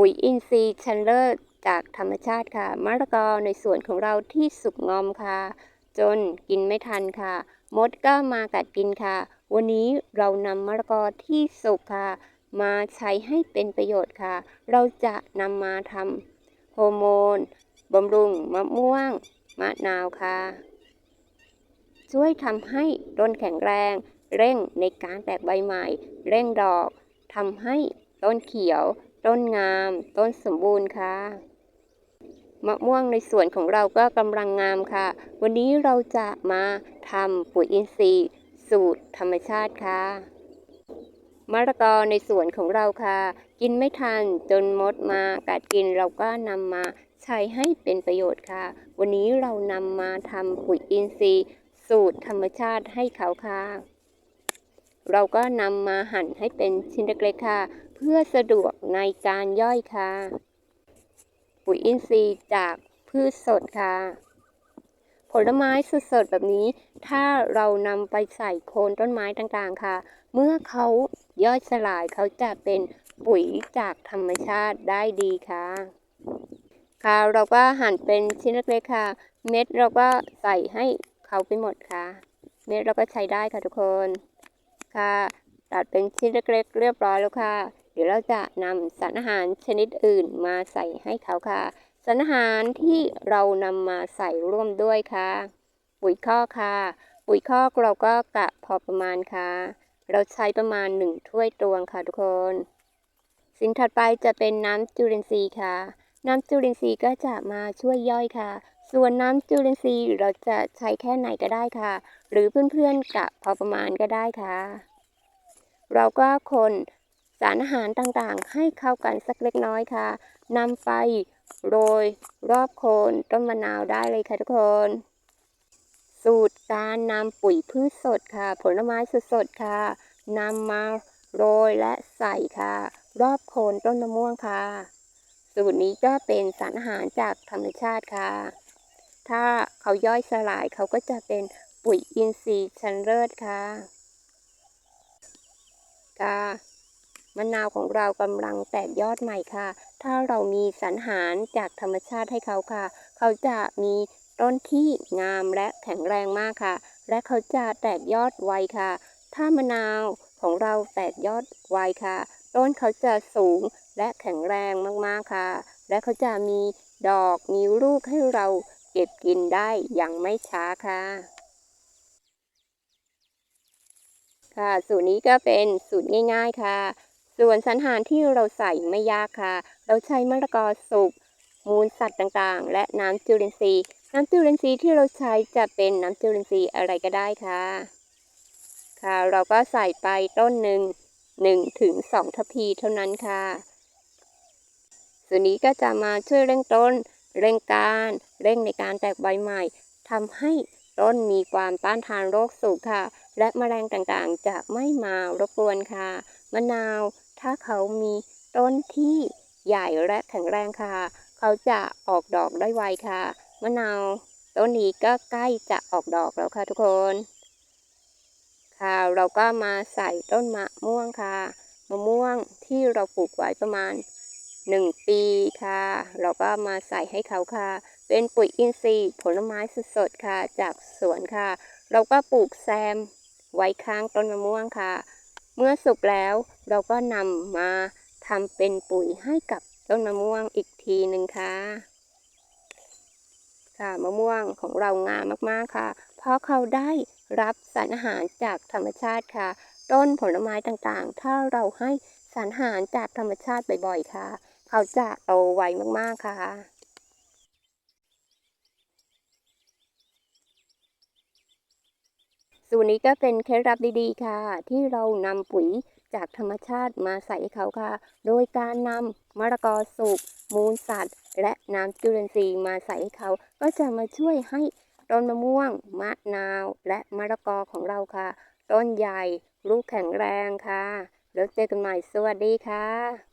ปุ๋ยอินทรีย์ชั้นเลิศจากธรรมชาติค่ะมะละกอในสวนของเราที่สุกงอมค่ะ จนกินไม่ทันค่ะ มดก็มากัดกินค่ะ วันนี้เรานำมะละกอที่สุกค่ะ มาใช้ให้เป็นประโยชน์ค่ะ เราจะนำมาทำฮอร์โมนบำรุงมะม่วง มะนาวค่ะ ช่วยทำให้ต้นแข็งแรง เร่งในการแตกใบใหม่ เร่งดอกทำให้ต้นเขียว ต้นงาม ต้นสมบูรณ์ค่ะ มะม่วงในสวนของเราก็กำลังงามค่ะ วันนี้เราจะมาทำปุ๋ยอินทรีย์ สูตรธรรมชาติค่ะมะละกอในสวนของเราค่ะ กินไม่ทันจนมดมากัดกินเราก็นำมาใช้ให้เป็นประโยชน์ค่ะ วันนี้เรานำมาทำปุ๋ยอินทรีย์ สูตรธรรมชาติให้เขาค่ะ เราก็นำมาหั่นให้เป็นชิ้นเล็กๆค่ะ เพื่อสะดวกในการย่อยค่ะ ปุ๋ยอินทรีย์จากพืชสดค่ะ ผลไม้สดๆแบบนี้ ถ้าเรานำไปใส่โคนต้นไม้ต่างๆค่ะ เมื่อเขาย่อยสลายเขาจะเป็นปุ๋ยจากธรรมชาติได้ดีค่ะ ค่ะเราก็หั่นเป็นชิ้นเล็กๆค่ะ เม็ดเราก็ใส่ให้เขาไปหมดค่ะ เม็ดเราก็ใช้ได้ค่ะทุกคน ค่ะตัดเป็นชิ้นเล็กๆ เรียบร้อยแล้วค่ะ เดี๋ยวเราจะนำสารอาหารชนิดอื่นมาใส่ให้เขาค่ะ สารอาหารที่เรานำมาใส่ร่วมด้วยค่ะ ปุ๋ยคอกค่ะ ปุ๋ยคอกเราก็กะพอประมาณค่ะ เราใช้ประมาณหนึ่งถ้วยตวงค่ะทุกคน สิ่งถัดไปจะเป็นน้ำจุลินทรีย์ค่ะ น้ำจุลินทรีย์ก็จะมาช่วยย่อยค่ะ ส่วนน้ำจุลินทรีย์เราจะใช้แค่ไหนก็ได้ค่ะ หรือเพื่อนๆกะพอประมาณก็ได้ค่ะ เราก็คนสารอาหารต่างๆ ให้เข้ากันสักเล็กน้อยค่ะนำไปโรยรอบโคนต้นมะนาวได้เลยค่ะทุกคน สูตรการนำปุ๋ยพืชสดค่ะ ผลไม้สดๆค่ะนำมาโรยและใส่ค่ะ รอบโคนต้นมะม่วงค่ะ สูตรนี้ก็เป็นสารอาหารจากธรรมชาติค่ะ ถ้าเขาย่อยสลายเขาก็จะเป็นปุ๋ยอินทรีย์ชั้นเลิศค่ะค่ะมะนาวของเรากำลังแตกยอดใหม่ค่ะ ถ้าเรามีสารหารจากธรรมชาติให้เขาค่ะ เขาจะมีต้นที่งามและแข็งแรงมากค่ะ และเขาจะแตกยอดไวค่ะ ถ้ามะนาวของเราแตกยอดไวค่ะ ต้นเขาจะสูงและแข็งแรงมากๆค่ะ และเขาจะมีดอกมีลูกให้เรา เก็บกินได้อย่างไม่ช้าค่ะ ค่ะสูตรนี้ก็เป็นสูตรง่าย ๆค่ะ ส่วนสารอาหารที่เราใส่ไม่ยากค่ะ เราใช้มะละกอสุกมูลสัตว์ต่างๆ และน้ำจุลินทรีย์ น้ำจุลินทรีย์ที่เราใช้จะเป็นน้ำจุลินทรีย์อะไรก็ได้ค่ะ ค่ะ เราก็ใส่ไปต้นหนึ่งหนึ่งถึงสองทัพพีเท่านั้นค่ะส่วนนี้ก็จะมาช่วยเร่งต้น เร่งการเร่งในการแตกใบใหม่ทำให้ต้นมีความต้านทานโรคสูงค่ะ และแมลงต่างๆ จะไม่มารบกวนค่ะ มะนาว ถ้าเขามีต้นที่ใหญ่และแข็งแรงค่ะ เขาจะออกดอกได้ไวค่ะ มะนาวต้นนี้ก็ใกล้จะออกดอกแล้วค่ะทุกคน ค่ะ เราก็มาใส่ต้นมะม่วงค่ะ มะม่วงที่เราปลูกไว้ประมาณ หนึ่งปีค่ะ เราก็มาใส่ให้เขาค่ะ เป็นปุ๋ยอินทรีย์ผลไม้สดๆค่ะ จากสวนค่ะ เราก็ปลูกแซมไว้ข้างต้นมะม่วงค่ะ เมื่อสุกแล้วเราก็นำมาทำเป็นปุ๋ยให้กับต้นมะม่วงอีกทีหนึ่งค่ะ ค่ะมะม่วงของเรางามมากๆค่ะ เพราะเขาได้รับสารอาหารจากธรรมชาติค่ะ ต้นผลไม้ต่างๆ ถ้าเราให้สารอาหารจากธรรมชาติบ่อยๆค่ะ เขาจะโตไวมากๆค่ะส่วนนี้ก็เป็นเคล็ดลับดีๆค่ะ ที่เรานำปุ๋ยจากธรรมชาติมาใส่เขาค่ะ โดยการนำมะละกอสุกมูลสัตว์ และน้ำจุลินทรีย์มาใส่เขา ก็จะมาช่วยให้ต้นมะม่วง มะนาว และมะละกอของเราค่ะ ต้นใหญ่ ลูกแข็งแรงค่ะ แล้วเจอกันใหม่สวัสดีค่ะ